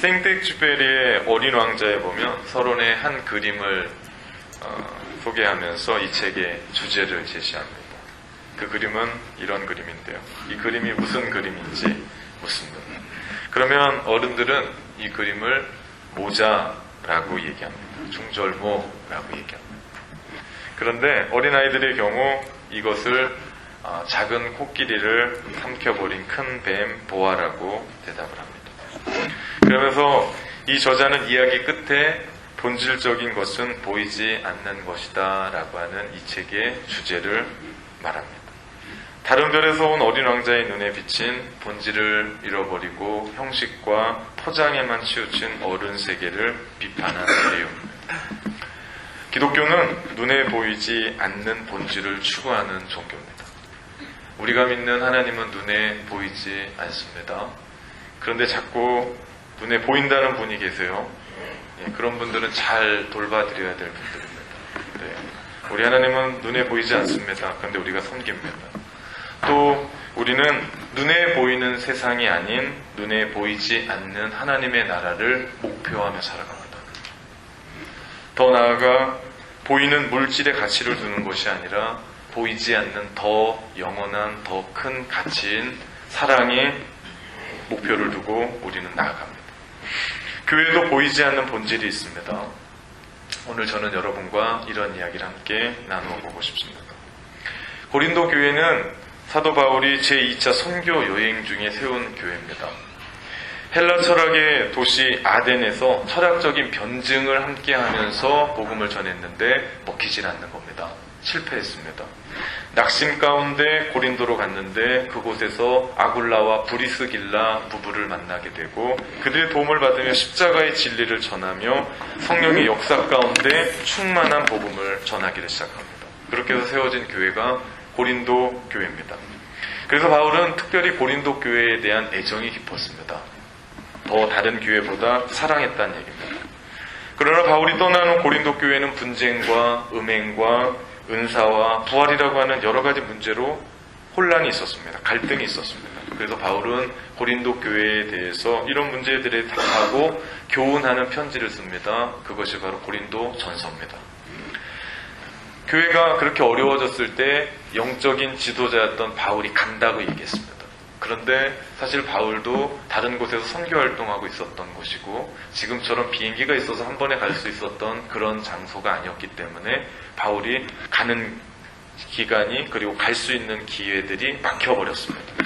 생텍쥐페리의 어린 왕자에 보면 서론의 한 그림을 어, 소개하면서 이 책의 주제를 제시합니다. 그 그림은 이런 그림인데요. 이 그림이 무슨 그림인지 묻습니다. 그러면 어른들은 이 그림을 모자라고 얘기합니다. 중절모라고 얘기합니다. 그런데 어린아이들의 경우 이것을 어, 작은 코끼리를 삼켜버린 큰 뱀 보아라고 대답을 합니다. 그러면서 이 저자는 이야기 끝에 본질적인 것은 보이지 않는 것이다 라고 하는 이 책의 주제를 말합니다. 다른 별에서 온 어린 왕자의 눈에 비친 본질을 잃어버리고 형식과 포장에만 치우친 어른 세계를 비판하는 내용입니다. 기독교는 눈에 보이지 않는 본질을 추구하는 종교입니다. 우리가 믿는 하나님은 눈에 보이지 않습니다. 그런데 자꾸 눈에 보인다는 분이 계세요. 예, 그런 분들은 잘 돌봐드려야 될 분들입니다. 네. 우리 하나님은 눈에 보이지 않습니다. 그런데 우리가 섬깁니다. 또 우리는 눈에 보이는 세상이 아닌 눈에 보이지 않는 하나님의 나라를 목표하며 살아갑니다. 더 나아가 보이는 물질의 가치를 두는 것이 아니라 보이지 않는 더 영원한 더 큰 가치인 사랑의 목표를 두고 우리는 나아갑니다. 교회도 보이지 않는 본질이 있습니다. 오늘 저는 여러분과 이런 이야기를 함께 나누어 보고 싶습니다. 고린도 교회는 사도 바울이 제2차 선교 여행 중에 세운 교회입니다. 헬라 철학의 도시 아덴에서 철학적인 변증을 함께 하면서 복음을 전했는데 먹히질 않는 겁니다. 실패했습니다. 낙심 가운데 고린도로 갔는데 그곳에서 아굴라와 브리스길라 부부를 만나게 되고 그들의 도움을 받으며 십자가의 진리를 전하며 성령의 역사 가운데 충만한 복음을 전하기를 시작합니다. 그렇게 해서 세워진 교회가 고린도 교회입니다. 그래서 바울은 특별히 고린도 교회에 대한 애정이 깊었습니다. 더 다른 교회보다 사랑했다는 얘기입니다. 그러나 바울이 떠나는 고린도 교회는 분쟁과 음행과 은사와 부활이라고 하는 여러 가지 문제로 혼란이 있었습니다. 갈등이 있었습니다. 그래서 바울은 고린도 교회에 대해서 이런 문제들에 답하고 교훈하는 편지를 씁니다. 그것이 바로 고린도 전서입니다. 교회가 그렇게 어려워졌을 때 영적인 지도자였던 바울이 간다고 얘기했습니다. 그런데 사실 바울도 다른 곳에서 선교 활동하고 있었던 곳이고 지금처럼 비행기가 있어서 한 번에 갈 수 있었던 그런 장소가 아니었기 때문에 바울이 가는 기간이 그리고 갈 수 있는 기회들이 막혀버렸습니다.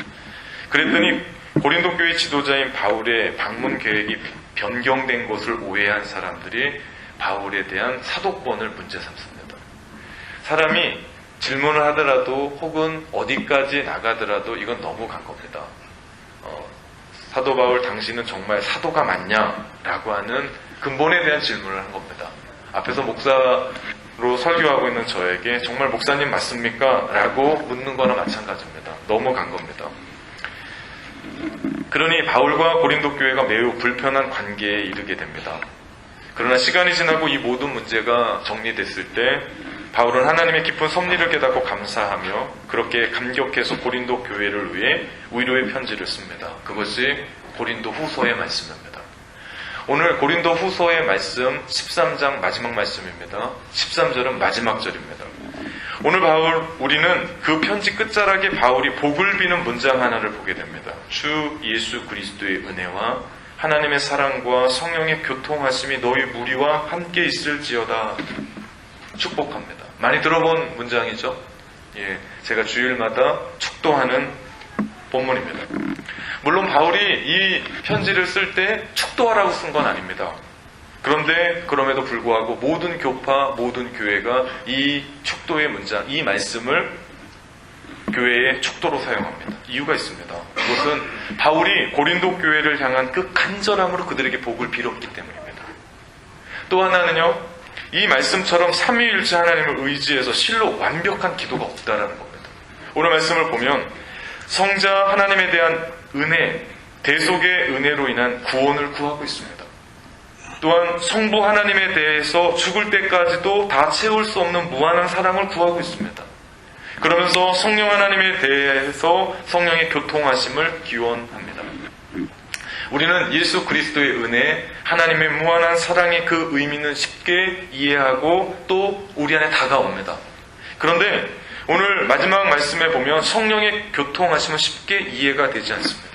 그랬더니 고린도 교회 지도자인 바울의 방문 계획이 변경된 것을 오해한 사람들이 바울에 대한 사도권을 문제 삼습니다. 사람이 질문을 하더라도 혹은 어디까지 나가더라도 이건 너무 간 겁니다. 어, 사도 바울 당신은 정말 사도가 맞냐 라고 하는 근본에 대한 질문을 한 겁니다. 앞에서 목사로 설교하고 있는 저에게 정말 목사님 맞습니까? 라고 묻는 거나 마찬가지입니다. 너무 간 겁니다. 그러니 바울과 고린도 교회가 매우 불편한 관계에 이르게 됩니다. 그러나 시간이 지나고 이 모든 문제가 정리됐을 때 바울은 하나님의 깊은 섭리를 깨닫고 감사하며 그렇게 감격해서 고린도 교회를 위해 위로의 편지를 씁니다. 그것이 고린도 후서의 말씀입니다. 오늘 고린도 후서의 말씀 13장 마지막 말씀입니다. 13절은 마지막 절입니다. 오늘 바울 우리는 그 편지 끝자락에 바울이 복을 비는 문장 하나를 보게 됩니다. 주 예수 그리스도의 은혜와 하나님의 사랑과 성령의 교통하심이 너희 무리와 함께 있을지어다 축복합니다. 많이 들어본 문장이죠? 예, 제가 주일마다 축도하는 본문입니다. 물론 바울이 이 편지를 쓸 때 축도하라고 쓴 건 아닙니다. 그런데 그럼에도 불구하고 모든 교파, 모든 교회가 이 축도의 문장, 이 말씀을 교회의 축도로 사용합니다. 이유가 있습니다. 그것은 바울이 고린도 교회를 향한 그 간절함으로 그들에게 복을 빌었기 때문입니다. 또 하나는요, 이 말씀처럼 삼위일체 하나님을 의지해서 실로 완벽한 기도가 없다라는 겁니다. 오늘 말씀을 보면 성자 하나님에 대한 은혜, 대속의 은혜로 인한 구원을 구하고 있습니다. 또한 성부 하나님에 대해서 죽을 때까지도 다 채울 수 없는 무한한 사랑을 구하고 있습니다. 그러면서 성령 하나님에 대해서 성령의 교통하심을 기원합니다. 우리는 예수 그리스도의 은혜, 하나님의 무한한 사랑의 그 의미는 쉽게 이해하고 또 우리 안에 다가옵니다. 그런데 오늘 마지막 말씀에 보면 성령의 교통하심은 쉽게 이해가 되지 않습니다.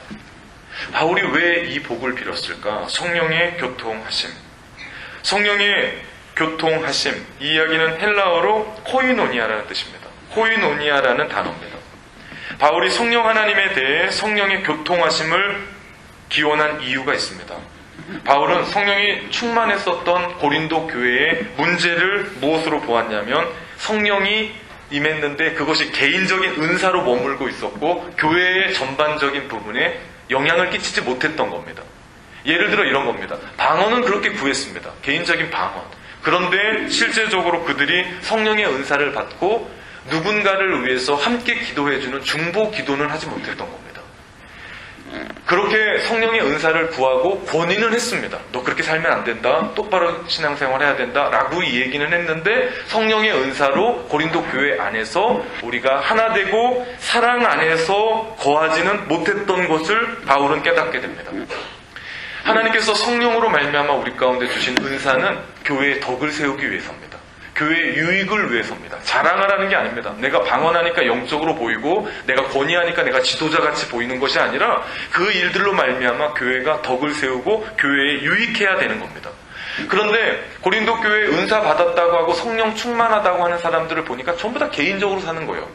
바울이 왜 이 복을 빌었을까? 성령의 교통하심. 성령의 교통하심. 이 이야기는 헬라어로 코이노니아라는 뜻입니다. 코이노니아라는 단어입니다. 바울이 성령 하나님에 대해 성령의 교통하심을 기원한 이유가 있습니다. 바울은 성령이 충만했었던 고린도 교회의 문제를 무엇으로 보았냐면 성령이 임했는데 그것이 개인적인 은사로 머물고 있었고 교회의 전반적인 부분에 영향을 끼치지 못했던 겁니다. 예를 들어 이런 겁니다. 방언은 그렇게 구했습니다. 개인적인 방언. 그런데 실제적으로 그들이 성령의 은사를 받고 누군가를 위해서 함께 기도해주는 중보 기도는 하지 못했던 겁니다. 그렇게 성령의 은사를 구하고 권위는 했습니다. 너 그렇게 살면 안 된다. 똑바로 신앙생활 해야 된다. 라고 이 얘기는 했는데 성령의 은사로 고린도 교회 안에서 우리가 하나 되고 사랑 안에서 거하지는 못했던 것을 바울은 깨닫게 됩니다. 하나님께서 성령으로 말미암아 우리 가운데 주신 은사는 교회의 덕을 세우기 위해서입니다. 교회의 유익을 위해서입니다. 자랑하라는 게 아닙니다. 내가 방언하니까 영적으로 보이고 내가 권위하니까 내가 지도자 같이 보이는 것이 아니라 그 일들로 말미암아 교회가 덕을 세우고 교회에 유익해야 되는 겁니다. 그런데 고린도 교회 은사 받았다고 하고 성령 충만하다고 하는 사람들을 보니까 전부 다 개인적으로 사는 거예요.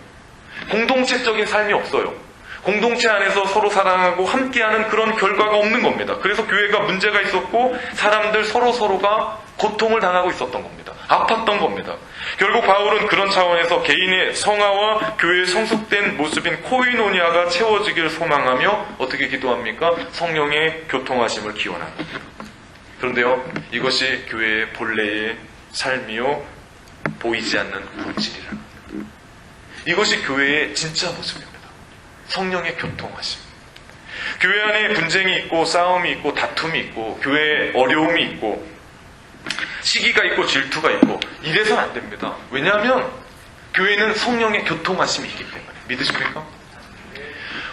공동체적인 삶이 없어요. 공동체 안에서 서로 사랑하고 함께하는 그런 결과가 없는 겁니다. 그래서 교회가 문제가 있었고 사람들 서로 서로가 고통을 당하고 있었던 겁니다. 아팠던 겁니다. 결국 바울은 그런 차원에서 개인의 성화와 교회의 성숙된 모습인 코이노니아가 채워지기를 소망하며 어떻게 기도합니까? 성령의 교통하심을 기원합니다. 그런데요, 이것이 교회의 본래의 삶이요, 보이지 않는 본질이라. 이것이 교회의 진짜 모습입니다. 성령의 교통하심. 교회 안에 분쟁이 있고 싸움이 있고 다툼이 있고 교회에 어려움이 있고 시기가 있고 질투가 있고 이래서는 안 됩니다. 왜냐하면 교회는 성령의 교통하심이 있기 때문에 믿으십니까?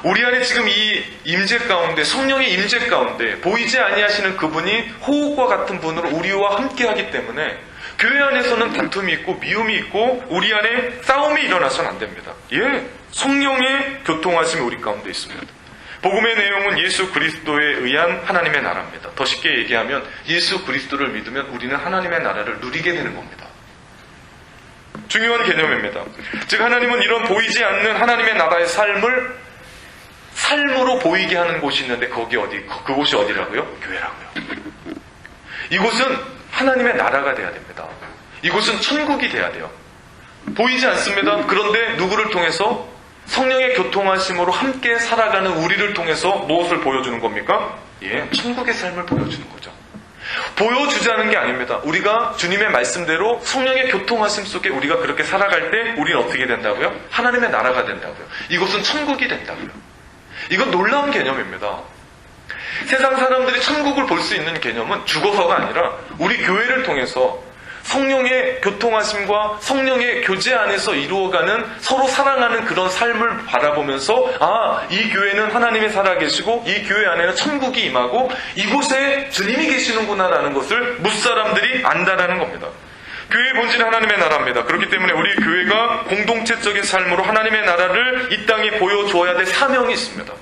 우리 안에 지금 이 임재 가운데 성령의 임재 가운데 보이지 아니하시는 그분이 호흡과 같은 분으로 우리와 함께하기 때문에 교회 안에서는 다툼이 있고 미움이 있고 우리 안에 싸움이 일어나서는 안 됩니다. 예, 성령의 교통하심이 우리 가운데 있습니다. 복음의 내용은 예수 그리스도에 의한 하나님의 나라입니다. 더 쉽게 얘기하면 예수 그리스도를 믿으면 우리는 하나님의 나라를 누리게 되는 겁니다. 중요한 개념입니다. 즉 하나님은 이런 보이지 않는 하나님의 나라의 삶을 삶으로 보이게 하는 곳이 있는데 거기 어디 그곳이 어디라고요? 교회라고요. 이곳은 하나님의 나라가 돼야 됩니다. 이곳은 천국이 돼야 돼요. 보이지 않습니다. 그런데 누구를 통해서 성령의 교통하심으로 함께 살아가는 우리를 통해서 무엇을 보여주는 겁니까? 예, 천국의 삶을 보여주는 거죠. 보여주자는 게 아닙니다. 우리가 주님의 말씀대로 성령의 교통하심 속에 우리가 그렇게 살아갈 때 우리는 어떻게 된다고요? 하나님의 나라가 된다고요. 이것은 천국이 된다고요. 이건 놀라운 개념입니다. 세상 사람들이 천국을 볼 수 있는 개념은 죽어서가 아니라 우리 교회를 통해서 성령의 교통하심과 성령의 교제 안에서 이루어가는 서로 사랑하는 그런 삶을 바라보면서 아, 이 교회는 하나님이 살아계시고 이 교회 안에는 천국이 임하고 이곳에 주님이 계시는구나라는 것을 무사람들이 안다라는 겁니다. 교회의 본질은 하나님의 나라입니다. 그렇기 때문에 우리 교회가 공동체적인 삶으로 하나님의 나라를 이 땅에 보여주어야 될 사명이 있습니다.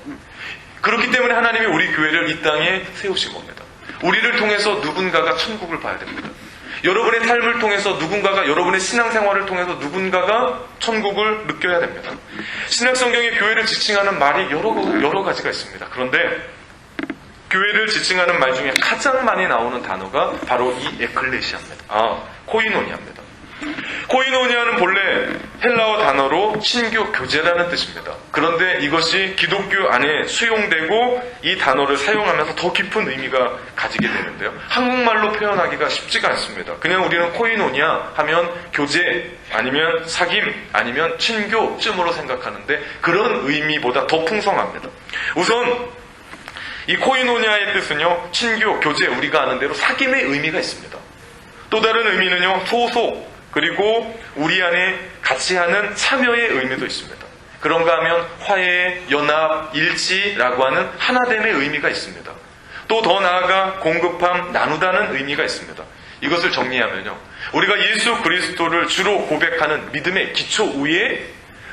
그렇기 때문에 하나님이 우리 교회를 이 땅에 세우신 겁니다. 우리를 통해서 누군가가 천국을 봐야 됩니다. 여러분의 삶을 통해서 누군가가 여러분의 신앙생활을 통해서 누군가가 천국을 느껴야 됩니다. 신약성경의 교회를 지칭하는 말이 여러 여러 가지가 있습니다. 그런데 교회를 지칭하는 말 중에 가장 많이 나오는 단어가 바로 이 에클레시아입니다. 아, 코이노니아입니다. 코이노니아는 본래 헬라어 단어로 신교 교제라는 뜻입니다. 그런데 이것이 기독교 안에 수용되고 이 단어를 사용하면서 더 깊은 의미가 가지게 되는데요. 한국말로 표현하기가 쉽지가 않습니다. 그냥 우리는 코이노니아 하면 교제 아니면 사귐 아니면 친교쯤으로 생각하는데 그런 의미보다 더 풍성합니다. 우선 이 코이노니아의 뜻은요, 친교, 교제, 우리가 아는 대로 사귐의 의미가 있습니다. 또 다른 의미는요, 소속, 그리고 우리 안에 같이 하는 참여의 의미도 있습니다. 그런가 하면 화해, 연합, 일치라고 하는 하나됨의 의미가 있습니다. 또 더 나아가 공급함, 나누다는 의미가 있습니다. 이것을 정리하면요. 우리가 예수 그리스도를 주로 고백하는 믿음의 기초 위에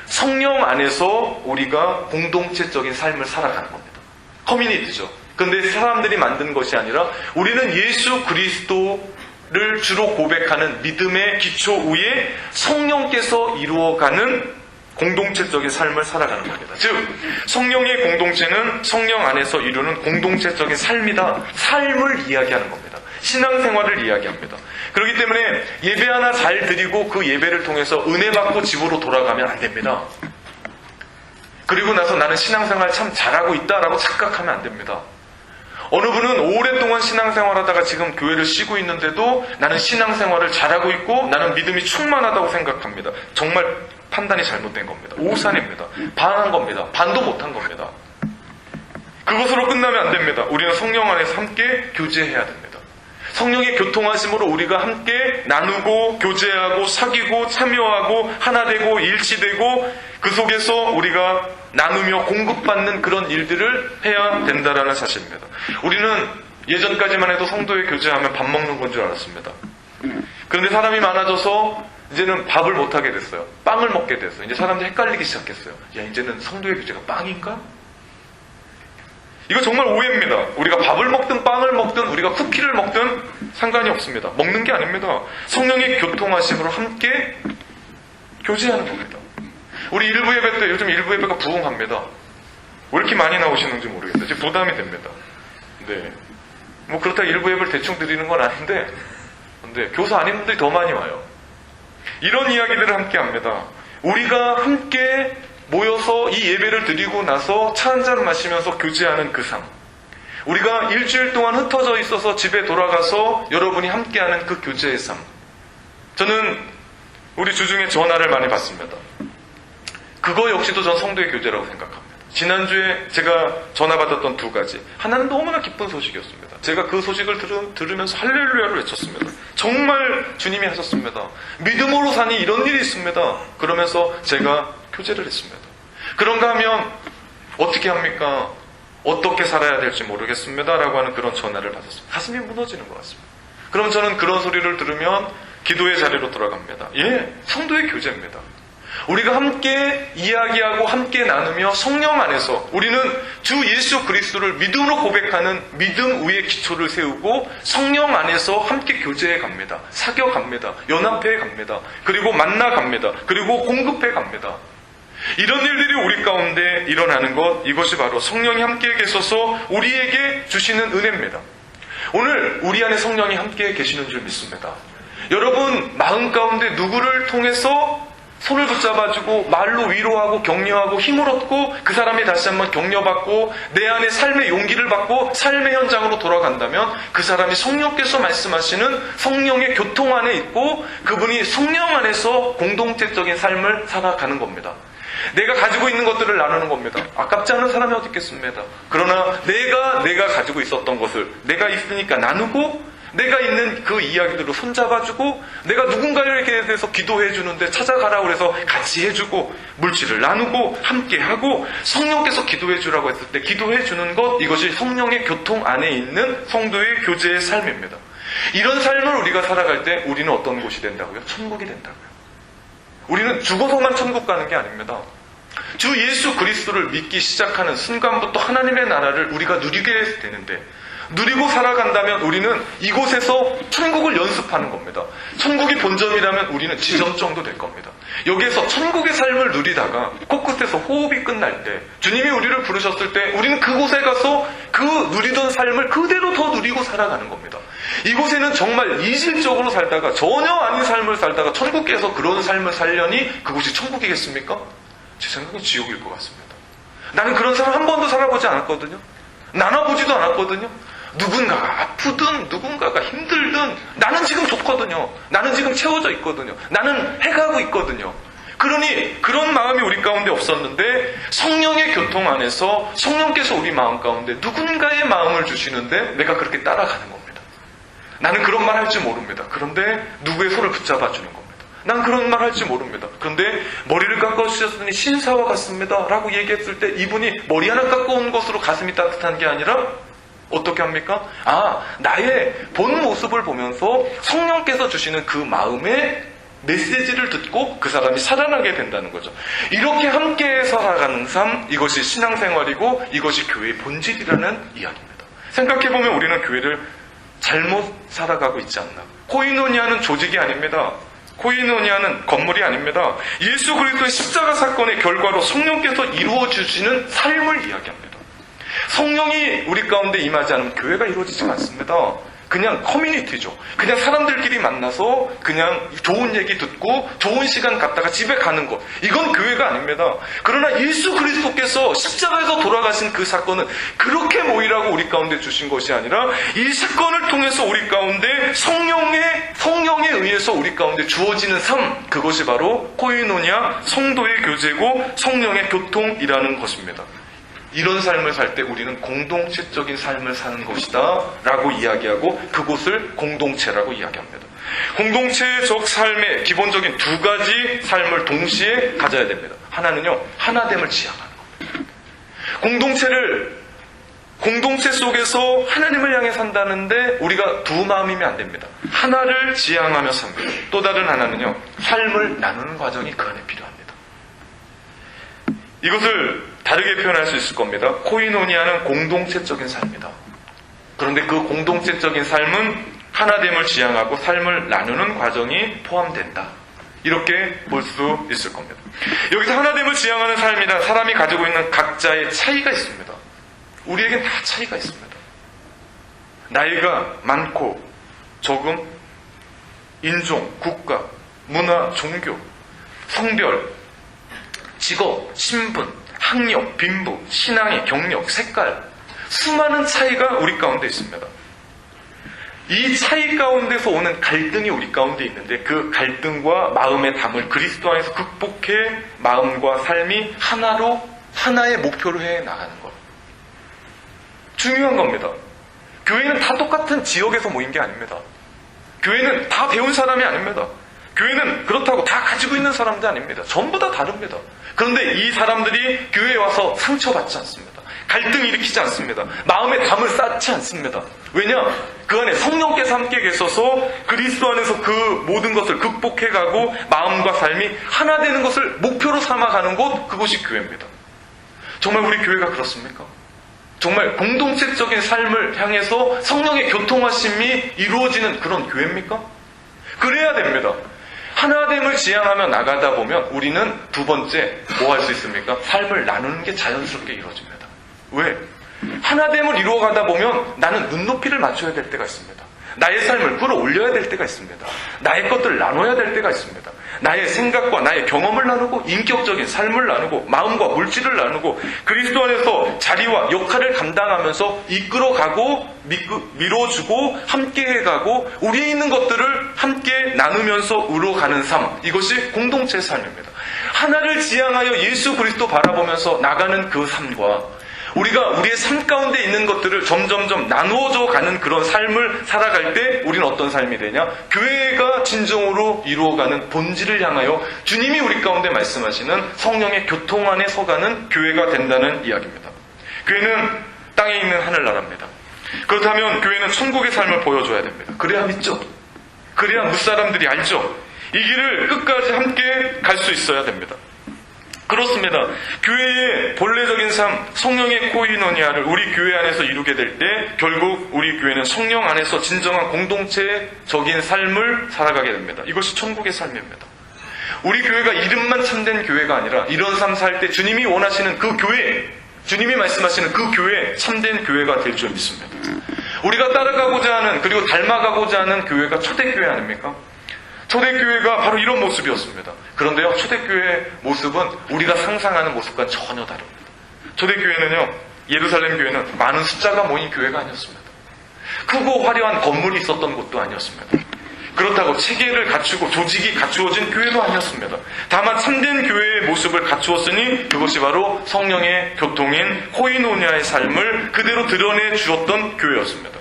성령 안에서 우리가 공동체적인 삶을 살아가는 겁니다. 커뮤니티죠. 근데 사람들이 만든 것이 아니라 우리는 예수 그리스도 를 주로 고백하는 믿음의 기초 위에 성령께서 이루어가는 공동체적인 삶을 살아가는 겁니다. 즉, 성령의 공동체는 성령 안에서 이루는 공동체적인 삶이다. 삶을 이야기하는 겁니다. 신앙생활을 이야기합니다. 그렇기 때문에 예배 하나 잘 드리고 그 예배를 통해서 은혜 받고 집으로 돌아가면 안 됩니다. 그리고 나서 나는 신앙생활 참 잘하고 있다라고 착각하면 안 됩니다. 어느 분은 오랫동안 신앙생활 하다가 지금 교회를 쉬고 있는데도 나는 신앙생활을 잘하고 있고 나는 믿음이 충만하다고 생각합니다. 정말 판단이 잘못된 겁니다. 오산입니다. 반한 겁니다. 반도 못한 겁니다. 그것으로 끝나면 안 됩니다. 우리는 성령 안에서 함께 교제해야 됩니다. 성령의 교통하심으로 우리가 함께 나누고 교제하고 사귀고 참여하고 하나 되고 일치되고 그 속에서 우리가 나누며 공급받는 그런 일들을 해야 된다라는 사실입니다. 우리는 예전까지만 해도 성도의 교제하면 밥 먹는 건 줄 알았습니다. 그런데 사람이 많아져서 이제는 밥을 못 하게 됐어요. 빵을 먹게 됐어요. 이제 사람들이 헷갈리기 시작했어요. 야, 이제는 성도의 교제가 빵인가? 이거 정말 오해입니다. 우리가 밥을 먹든 빵을 먹든 우리가 쿠키를 먹든 상관이 없습니다. 먹는 게 아닙니다. 성령의 교통하심으로 함께 교제하는 겁니다. 우리 일부 예배 때 요즘 일부 예배가 부흥합니다. 왜 이렇게 많이 나오시는지 모르겠어요. 지금 부담이 됩니다. 네. 뭐 그렇다고 일부 예배를 대충 드리는 건 아닌데, 근데 교사 아닌 분들이 더 많이 와요. 이런 이야기들을 함께 합니다. 우리가 함께 모여서 이 예배를 드리고 나서 차 한잔 마시면서 교제하는 그 삶. 우리가 일주일 동안 흩어져 있어서 집에 돌아가서 여러분이 함께하는 그 교제의 삶. 저는 우리 주중에 전화를 많이 받습니다. 그거 역시도 전 성도의 교제라고 생각합니다. 지난주에 제가 전화 받았던 두 가지. 하나는 너무나 기쁜 소식이었습니다. 제가 그 소식을 들으, 들으면서 할렐루야를 외쳤습니다. 정말 주님이 하셨습니다. 믿음으로 사니 이런 일이 있습니다. 그러면서 제가 교제를 했습니다. 그런가 하면 어떻게 합니까? 어떻게 살아야 될지 모르겠습니다. 라고 하는 그런 전화를 받았습니다. 가슴이 무너지는 것 같습니다. 그럼 저는 그런 소리를 들으면 기도의 자리로 돌아갑니다. 예, 성도의 교제입니다. 우리가 함께 이야기하고 함께 나누며 성령 안에서 우리는 주 예수 그리스도를 믿음으로 고백하는 믿음 위에 기초를 세우고 성령 안에서 함께 교제해 갑니다. 사겨 갑니다. 연합해 갑니다. 그리고 만나 갑니다. 그리고 공급해 갑니다. 이런 일들이 우리 가운데 일어나는 것, 이것이 바로 성령이 함께 계셔서 우리에게 주시는 은혜입니다. 오늘 우리 안에 성령이 함께 계시는 줄 믿습니다. 여러분, 마음 가운데 누구를 통해서 손을 붙잡아주고 말로 위로하고 격려하고 힘을 얻고 그 사람이 다시 한번 격려받고 내 안에 삶의 용기를 받고 삶의 현장으로 돌아간다면 그 사람이 성령께서 말씀하시는 성령의 교통 안에 있고 그분이 성령 안에서 공동체적인 삶을 살아가는 겁니다. 내가 가지고 있는 것들을 나누는 겁니다. 아깝지 않은 사람이 어디 있겠습니다. 그러나 내가 내가 가지고 있었던 것을 내가 있으니까 나누고 내가 있는 그 이야기들로 손잡아주고 내가 누군가에게 대해서 기도해 주는데 찾아가라고 그래서 같이 해주고 물질을 나누고 함께하고 성령께서 기도해 주라고 했을 때 기도해 주는 것 이것이 성령의 교통 안에 있는 성도의 교제의 삶입니다. 이런 삶을 우리가 살아갈 때 우리는 어떤 곳이 된다고요? 천국이 된다고요. 우리는 죽어서만 천국 가는 게 아닙니다. 주 예수 그리스도를 믿기 시작하는 순간부터 하나님의 나라를 우리가 누리게 되는데 누리고 살아간다면 우리는 이곳에서 천국을 연습하는 겁니다. 천국이 본점이라면 우리는 지점 정도 될 겁니다. 여기에서 천국의 삶을 누리다가 코끝에서 호흡이 끝날 때 주님이 우리를 부르셨을 때 우리는 그곳에 가서 그 누리던 삶을 그대로 더 누리고 살아가는 겁니다. 이곳에는 정말 이질적으로 살다가 전혀 아닌 삶을 살다가 천국에서 그런 삶을 살려니 그곳이 천국이겠습니까? 제 생각은 지옥일 것 같습니다. 나는 그런 삶을 한 번도 살아보지 않았거든요. 나눠보지도 않았거든요. 누군가가 아프든 누군가가 힘들든 나는 지금 좋거든요. 나는 지금 채워져 있거든요. 나는 해가고 있거든요. 그러니 그런 마음이 우리 가운데 없었는데 성령의 교통 안에서 성령께서 우리 마음 가운데 누군가의 마음을 주시는데 내가 그렇게 따라가는 겁니다. 나는 그런 말 할 줄 모릅니다. 그런데 누구의 손을 붙잡아 주는 겁니다. 난 그런 말 할 줄 모릅니다. 그런데 머리를 깎아주셨으니 신사와 같습니다. 라고 얘기했을 때 이분이 머리 하나 깎아온 것으로 가슴이 따뜻한 게 아니라 어떻게 합니까? 아, 나의 본 모습을 보면서 성령께서 주시는 그 마음의 메시지를 듣고 그 사람이 살아나게 된다는 거죠. 이렇게 함께 살아가는 삶, 이것이 신앙생활이고 이것이 교회의 본질이라는 이야기입니다. 생각해보면 우리는 교회를 잘못 살아가고 있지 않나. 코이노니아는 조직이 아닙니다. 코이노니아는 건물이 아닙니다. 예수 그리스도의 십자가 사건의 결과로 성령께서 이루어 주시는 삶을 이야기합니다. 성령이 우리 가운데 임하지 않으면 교회가 이루어지지 않습니다. 그냥 커뮤니티죠. 그냥 사람들끼리 만나서 그냥 좋은 얘기 듣고 좋은 시간 갖다가 집에 가는 것. 이건 교회가 아닙니다. 그러나 예수 그리스도께서 십자가에서 돌아가신 그 사건은 그렇게 모이라고 우리 가운데 주신 것이 아니라 이 사건을 통해서 우리 가운데 성령의 성령에 의해서 우리 가운데 주어지는 삶 그것이 바로 코이노냐 성도의 교제고 성령의 교통이라는 것입니다. 이런 삶을 살 때 우리는 공동체적인 삶을 사는 것이다 라고 이야기하고 그곳을 공동체라고 이야기합니다. 공동체적 삶의 기본적인 두 가지 삶을 동시에 가져야 됩니다. 하나는요, 하나됨을 지향하는 겁니다. 공동체를 공동체 속에서 하나님을 향해 산다는데 우리가 두 마음이면 안 됩니다. 하나를 지향하며 삽니다. 또 다른 하나는요, 삶을 나누는 과정이 그 안에 필요합니다. 이것을 다르게 표현할 수 있을 겁니다. 코이노니아는 공동체적인 삶이다. 그런데 그 공동체적인 삶은 하나됨을 지향하고 삶을 나누는 과정이 포함된다. 이렇게 볼 수 있을 겁니다. 여기서 하나됨을 지향하는 삶이란 사람이 가지고 있는 각자의 차이가 있습니다. 우리에겐 다 차이가 있습니다. 나이가 많고 적음, 인종, 국가, 문화, 종교, 성별, 직업, 신분, 학력, 빈부, 신앙의 경력, 색깔, 수많은 차이가 우리 가운데 있습니다. 이 차이 가운데서 오는 갈등이 우리 가운데 있는데 그 갈등과 마음의 담을 그리스도 안에서 극복해 마음과 삶이 하나로 하나의 목표로 해 나가는 것. 중요한 겁니다. 교회는 다 똑같은 지역에서 모인 게 아닙니다. 교회는 다 배운 사람이 아닙니다. 교회는 그렇다고 다 가지고 있는 사람도 아닙니다. 전부 다 다릅니다. 그런데 이 사람들이 교회에 와서 상처받지 않습니다. 갈등 일으키지 않습니다. 마음에 담을 쌓지 않습니다. 왜냐? 그 안에 성령께서 함께 계셔서 그리스도 안에서 그 모든 것을 극복해가고 마음과 삶이 하나 되는 것을 목표로 삼아가는 곳, 그곳이 교회입니다. 정말 우리 교회가 그렇습니까? 정말 공동체적인 삶을 향해서 성령의 교통하심이 이루어지는 그런 교회입니까? 그래야 됩니다. 하나됨을 지향하며 나가다 보면 우리는 두 번째 뭐 할 수 있습니까? 삶을 나누는 게 자연스럽게 이루어집니다. 왜? 하나됨을 이루어가다 보면 나는 눈높이를 맞춰야 될 때가 있습니다. 나의 삶을 끌어올려야 될 때가 있습니다. 나의 것들을 나눠야 될 때가 있습니다. 나의 생각과 나의 경험을 나누고 인격적인 삶을 나누고 마음과 물질을 나누고 그리스도 안에서 자리와 역할을 감당하면서 이끌어가고 밀어주고 함께해가고 우리에 있는 것들을 함께 나누면서 우러가는 삶 이것이 공동체의 삶입니다. 하나를 지향하여 예수 그리스도 바라보면서 나가는 그 삶과 우리가 우리의 삶 가운데 있는 것들을 점점점 나누어져 가는 그런 삶을 살아갈 때 우리는 어떤 삶이 되냐? 교회가 진정으로 이루어가는 본질을 향하여 주님이 우리 가운데 말씀하시는 성령의 교통 안에 서가는 교회가 된다는 이야기입니다. 교회는 땅에 있는 하늘나라입니다. 그렇다면 교회는 천국의 삶을 보여줘야 됩니다. 그래야 믿죠. 그래야 무사람들이 알죠. 이 길을 끝까지 함께 갈 수 있어야 됩니다. 그렇습니다. 교회의 본래적인 삶, 성령의 코이노니아를 우리 교회 안에서 이루게 될 때 결국 우리 교회는 성령 안에서 진정한 공동체적인 삶을 살아가게 됩니다. 이것이 천국의 삶입니다. 우리 교회가 이름만 참된 교회가 아니라 이런 삶 살 때 주님이 원하시는 그 교회, 주님이 말씀하시는 그 교회, 참된 교회가 될 줄 믿습니다. 우리가 따라가고자 하는 그리고 닮아가고자 하는 교회가 초대교회 아닙니까? 초대교회가 바로 이런 모습이었습니다. 그런데요, 초대교회의 모습은 우리가 상상하는 모습과 전혀 다릅니다. 초대교회는요, 예루살렘 교회는 많은 숫자가 모인 교회가 아니었습니다. 크고 화려한 건물이 있었던 곳도 아니었습니다. 그렇다고 체계를 갖추고 조직이 갖추어진 교회도 아니었습니다. 다만 참된 교회의 모습을 갖추었으니 그것이 바로 성령의 교통인 코이노니아의 삶을 그대로 드러내 주었던 교회였습니다.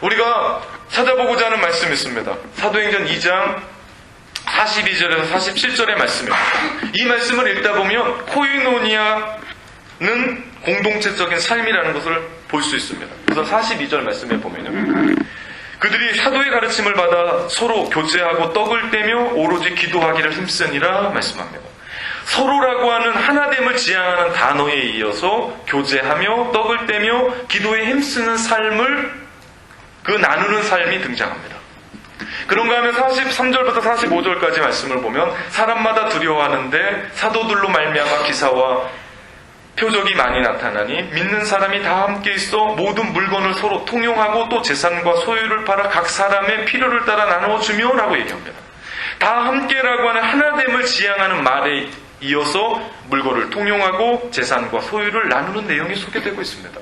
우리가 찾아보고자 하는 말씀이 있습니다. 사도행전 2장 42절에서 47절의 말씀입니다. 이 말씀을 읽다 보면 코이노니아는 공동체적인 삶이라는 것을 볼 수 있습니다. 우선 42절 말씀에 보면요. 그들이 사도의 가르침을 받아 서로 교제하고 떡을 떼며 오로지 기도하기를 힘쓰니라 말씀합니다. 서로라고 하는 하나됨을 지향하는 단어에 이어서 교제하며 떡을 떼며 기도에 힘쓰는 삶을 그 나누는 삶이 등장합니다. 그런가 하면 43절부터 45절까지 말씀을 보면 사람마다 두려워하는데 사도들로 말미암아 기사와 표적이 많이 나타나니 믿는 사람이 다 함께 있어 모든 물건을 서로 통용하고 또 재산과 소유를 팔아 각 사람의 필요를 따라 나누어 주며라고 얘기합니다. 다 함께라고 하는 하나됨을 지향하는 말에 이어서 물건을 통용하고 재산과 소유를 나누는 내용이 소개되고 있습니다.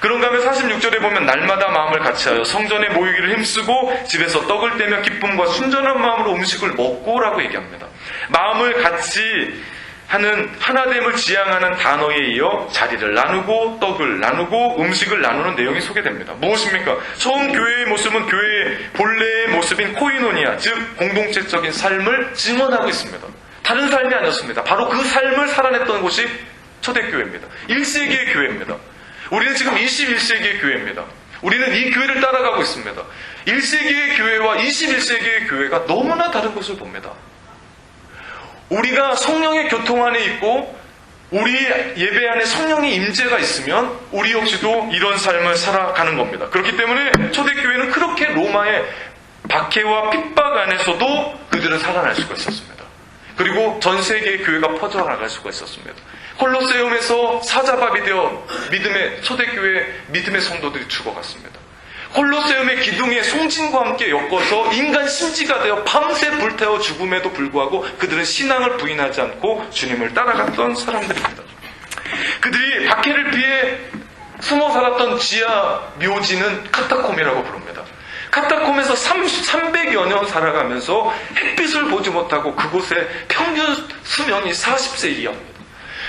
그런가 하면 46절에 보면 날마다 마음을 같이하여 성전에 모이기를 힘쓰고 집에서 떡을 떼며 기쁨과 순전한 마음으로 음식을 먹고라고 얘기합니다. 마음을 같이 하는 하나됨을 지향하는 단어에 이어 자리를 나누고 떡을 나누고 음식을 나누는 내용이 소개됩니다. 무엇입니까? 처음 교회의 모습은 교회의 본래의 모습인 코이노니아, 즉 공동체적인 삶을 증언하고 있습니다. 다른 삶이 아니었습니다. 바로 그 삶을 살아냈던 곳이 초대교회입니다. 1세기의 교회입니다. 우리는 지금 21세기의 교회입니다. 우리는 이 교회를 따라가고 있습니다. 1세기의 교회와 21세기의 교회가 너무나 다른 것을 봅니다. 우리가 성령의 교통 안에 있고 우리 예배 안에 성령의 임재가 있으면 우리 역시도 이런 삶을 살아가는 겁니다. 그렇기 때문에 초대교회는 그렇게 로마의 박해와 핍박 안에서도 그들은 살아날 수가 있었습니다. 그리고 전 세계의 교회가 퍼져나갈 수가 있었습니다. 콜로세움에서 사자밥이 되어 믿음의 초대교회 믿음의 성도들이 죽어갔습니다. 콜로세움의 기둥에 송진과 함께 엮어서 인간 심지가 되어 밤새 불태워 죽음에도 불구하고 그들은 신앙을 부인하지 않고 주님을 따라갔던 사람들입니다. 그들이 박해를 피해 숨어 살았던 지하 묘지는 카타콤이라고 부릅니다. 카타콤에서 300여 년 살아가면서 햇빛을 보지 못하고 그곳에 평균 수명이 40세 이하입니다.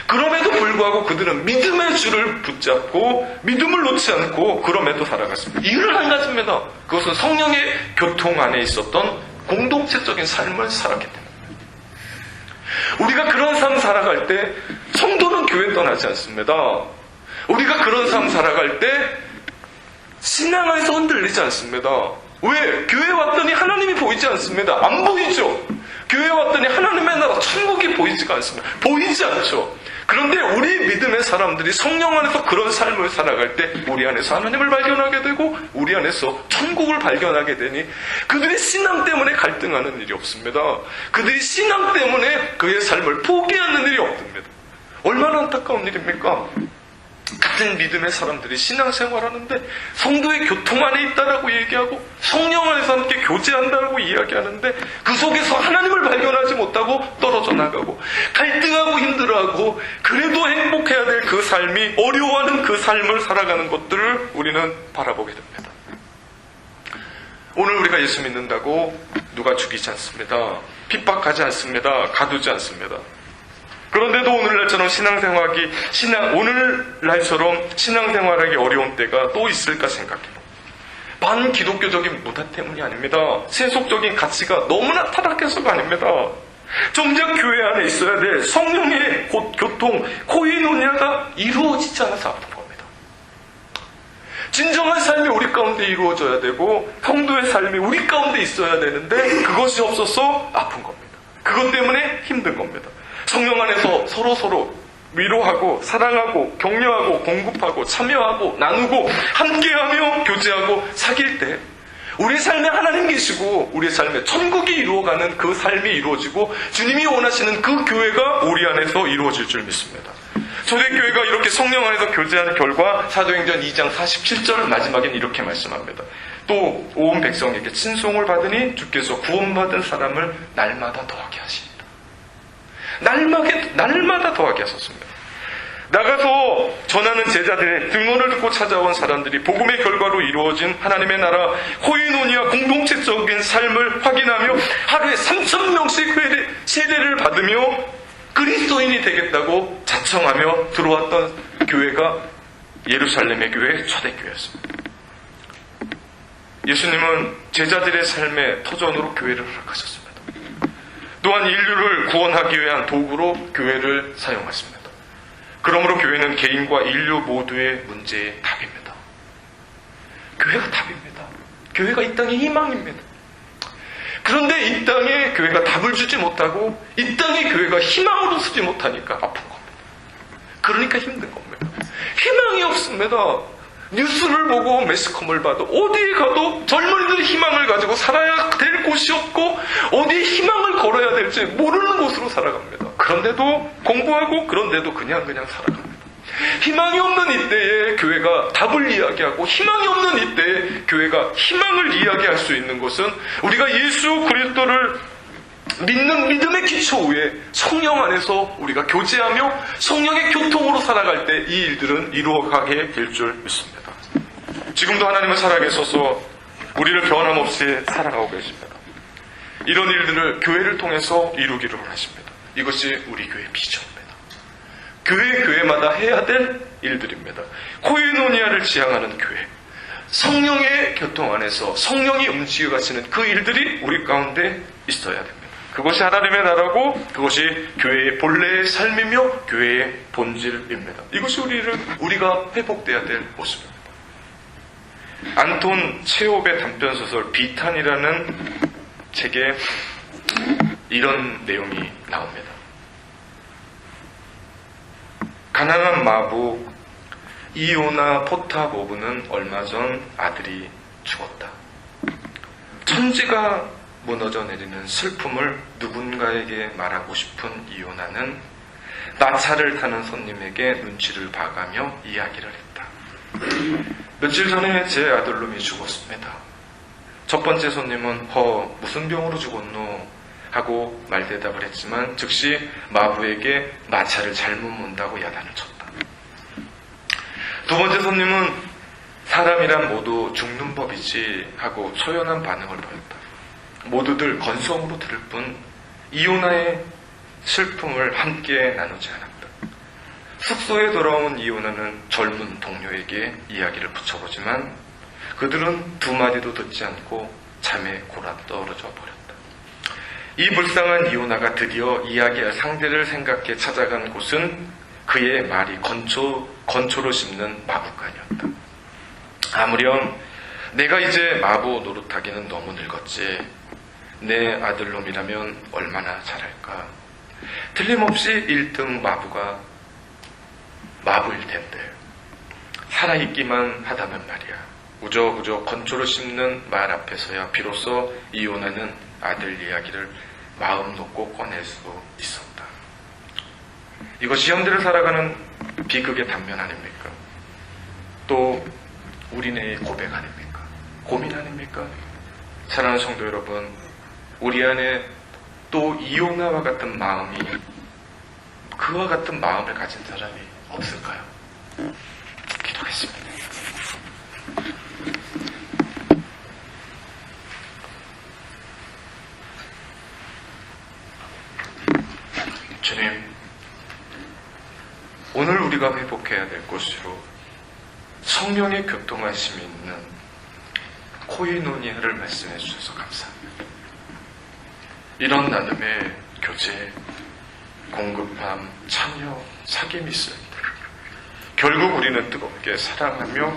그럼에도 불구하고 그들은 믿음의 줄을 붙잡고 믿음을 놓지 않고 그럼에도 살아갔습니다. 이유는 한 가지입니다. 그것은 성령의 교통 안에 있었던 공동체적인 삶을 살았기 때문입니다. 우리가 그런 삶 살아갈 때 성도는 교회 떠나지 않습니다. 우리가 그런 삶 살아갈 때 신앙에서 흔들리지 않습니다. 왜? 교회 왔더니 하나님이 보이지 않습니다. 안 보이죠? 교회 왔더니 하나님의 나라 천국이 보이지가 않습니다. 보이지 않죠? 그런데 우리 믿음의 사람들이 성령 안에서 그런 삶을 살아갈 때 우리 안에서 하나님을 발견하게 되고 우리 안에서 천국을 발견하게 되니 그들이 신앙 때문에 갈등하는 일이 없습니다. 그들이 신앙 때문에 그의 삶을 포기하는 일이 없습니다. 얼마나 안타까운 일입니까? 같은 믿음의 사람들이 신앙생활하는데 성도의 교통 안에 있다라고 얘기하고 성령 안에서 함께 교제한다고 이야기하는데 그 속에서 하나님을 발견하지 못하고 떨어져 나가고 갈등하고 힘들어하고 그래도 행복해야 될 그 삶이 어려워하는 그 삶을 살아가는 것들을 우리는 바라보게 됩니다. 오늘 우리가 예수 믿는다고 누가 죽이지 않습니다. 핍박하지 않습니다. 가두지 않습니다. 그런데도 오늘날처럼 신앙생활하기, 신앙, 오늘날처럼 신앙생활하기 어려운 때가 또 있을까 생각해요. 반기독교적인 문화 때문이 아닙니다. 세속적인 가치가 너무나 타락해서가 아닙니다. 정작 교회 안에 있어야 될 성령의 곧 교통, 코이노니아가 이루어지지 않아서 아픈 겁니다. 진정한 삶이 우리 가운데 이루어져야 되고, 성도의 삶이 우리 가운데 있어야 되는데, 그것이 없어서 아픈 겁니다. 그것 때문에 힘든 겁니다. 성령 안에서 서로 서로 위로하고 사랑하고 격려하고 공급하고 참여하고 나누고 함께하며 교제하고 사귈 때 우리 삶에 하나님 계시고 우리 삶에 천국이 이루어가는 그 삶이 이루어지고 주님이 원하시는 그 교회가 우리 안에서 이루어질 줄 믿습니다. 초대교회가 이렇게 성령 안에서 교제하는 결과 사도행전 2장 47절 마지막엔 이렇게 말씀합니다. 또 온 백성에게 친송을 받으니 주께서 구원받은 사람을 날마다 더하게 하시니 날마다, 날마다 더하게 하셨습니다. 나가서 전하는 제자들의 등원을 듣고 찾아온 사람들이 복음의 결과로 이루어진 하나님의 나라 호이노니아 공동체적인 삶을 확인하며 하루에 3천 명씩 세례를 받으며 그리스도인이 되겠다고 자청하며 들어왔던 교회가 예루살렘의 교회 초대교회였습니다. 예수님은 제자들의 삶의 터전으로 교회를 허락하셨습니다. 또한 인류를 구원하기 위한 도구로 교회를 사용했습니다. 그러므로 교회는 개인과 인류 모두의 문제의 답입니다. 교회가 답입니다. 교회가 이 땅의 희망입니다. 그런데 이 땅에 교회가 답을 주지 못하고 이 땅에 교회가 희망으로 쓰지 못하니까 아픈 겁니다. 그러니까 힘든 겁니다. 희망이 없습니다. 뉴스를 보고 매스컴을 봐도 어디에 가도 젊은이들 희망을 가지고 살아야 될 곳이 없고 어디에 희망을 걸어야 될지 모르는 곳으로 살아갑니다. 그런데도 공부하고 그런데도 그냥 그냥 살아갑니다. 희망이 없는 이때에 교회가 답을 이야기하고 희망이 없는 이때에 교회가 희망을 이야기할 수 있는 것은 우리가 예수 그리스도를 믿는 믿음의 기초 위에 성령 안에서 우리가 교제하며 성령의 교통으로 살아갈 때 이 일들은 이루어가게 될 줄 믿습니다. 지금도 하나님은 살아계셔서 우리를 변함없이 살아가고 계십니다. 이런 일들을 교회를 통해서 이루기를 원하십니다. 이것이 우리 교회 비전입니다. 교회 교회마다 해야 될 일들입니다. 코이노니아를 지향하는 교회. 성령의 교통 안에서 성령이 움직여 가시는 그 일들이 우리 가운데 있어야 됩니다. 그것이 하나님의 나라고 그것이 교회의 본래의 삶이며 교회의 본질입니다. 이것이 우리를 우리가 회복돼야 될 모습입니다. 안톤 체홉의 단편 소설 비탄이라는 책에 이런 내용이 나옵니다. 가난한 마부 이오나 포타보브는 얼마 전 아들이 죽었다. 천지가 무너져 내리는 슬픔을 누군가에게 말하고 싶은 이오나는 나차를 타는 손님에게 눈치를 봐가며 이야기를 했다. 며칠 전에 제 아들놈이 죽었습니다. 첫 번째 손님은 허 무슨 병으로 죽었노? 하고 말대답을 했지만 즉시 마부에게 마차를 잘못 문다고 야단을 쳤다. 두 번째 손님은 사람이란 모두 죽는 법이지 하고 소연한 반응을 보였다. 모두들 건성으로 들을 뿐 이오나의 슬픔을 함께 나누지 않았다. 숙소에 돌아온 이오나는 젊은 동료에게 이야기를 붙여보지만 그들은 두 마디도 듣지 않고 잠에 골아 떨어져 버렸다. 이 불쌍한 이오나가 드디어 이야기할 상대를 생각해 찾아간 곳은 그의 말이 건초, 건초로 씹는 마부간이었다. 아무렴 내가 이제 마부 노릇하기는 너무 늙었지. 내 아들놈이라면 얼마나 잘할까. 틀림없이 1등 마부가 마부일 텐데. 살아있기만 하다면 말이야. 우적우적 건초로 씹는 말 앞에서야 비로소 이오나는 아들 이야기를 마음 놓고 꺼낼 수 있었다. 이것이 현대를 살아가는 비극의 단면 아닙니까? 또 우리네의 고백 아닙니까? 고민 아닙니까? 사랑하는 성도 여러분, 우리 안에 또 이용나와 같은 마음이 그와 같은 마음을 가진 사람이 없을까요? 기도하겠습니다. 주님, 오늘 우리가 회복해야 될 것으로 성령의 교통하심이 있는 코이노니아를 말씀해 주셔서 감사합니다. 이런 나눔의 교제, 공급함, 참여, 사귐이 있어야 돼. 결국 우리는 뜨겁게 사랑하며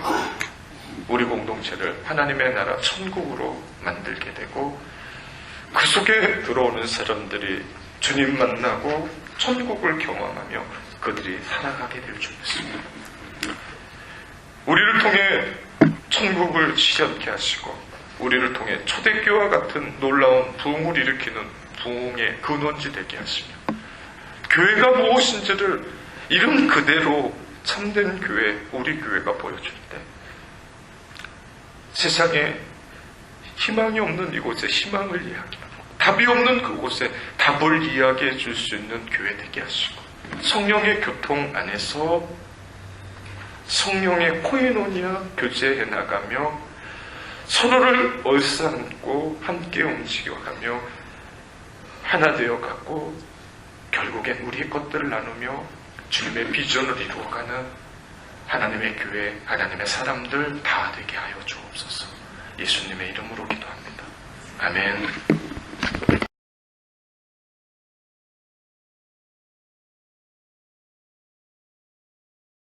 우리 공동체를 하나님의 나라 천국으로 만들게 되고 그 속에 들어오는 사람들이 주님 만나고 천국을 경험하며 그들이 살아가게 될 줄 믿습니다. 우리를 통해 천국을 시연케 하시고 우리를 통해 초대교와 같은 놀라운 부흥을 일으키는 부흥의 근원지 되게 하시며 교회가 무엇인지를 이름 그대로 참된 교회, 우리 교회가 보여줄 때 세상에 희망이 없는 이곳에 희망을 이야기하고 답이 없는 그곳에 답을 이야기해 줄 수 있는 교회 되게 하시고 성령의 교통 안에서 성령의 코이노니아 교제해 나가며 서로를 얼싸안고 함께 움직여가며 하나 되어 가고 결국엔 우리의 것들을 나누며 주님의 비전을 이루어가는 하나님의 교회, 하나님의 사람들 다 되게 하여 주옵소서. 예수님의 이름으로 기도합니다. 아멘.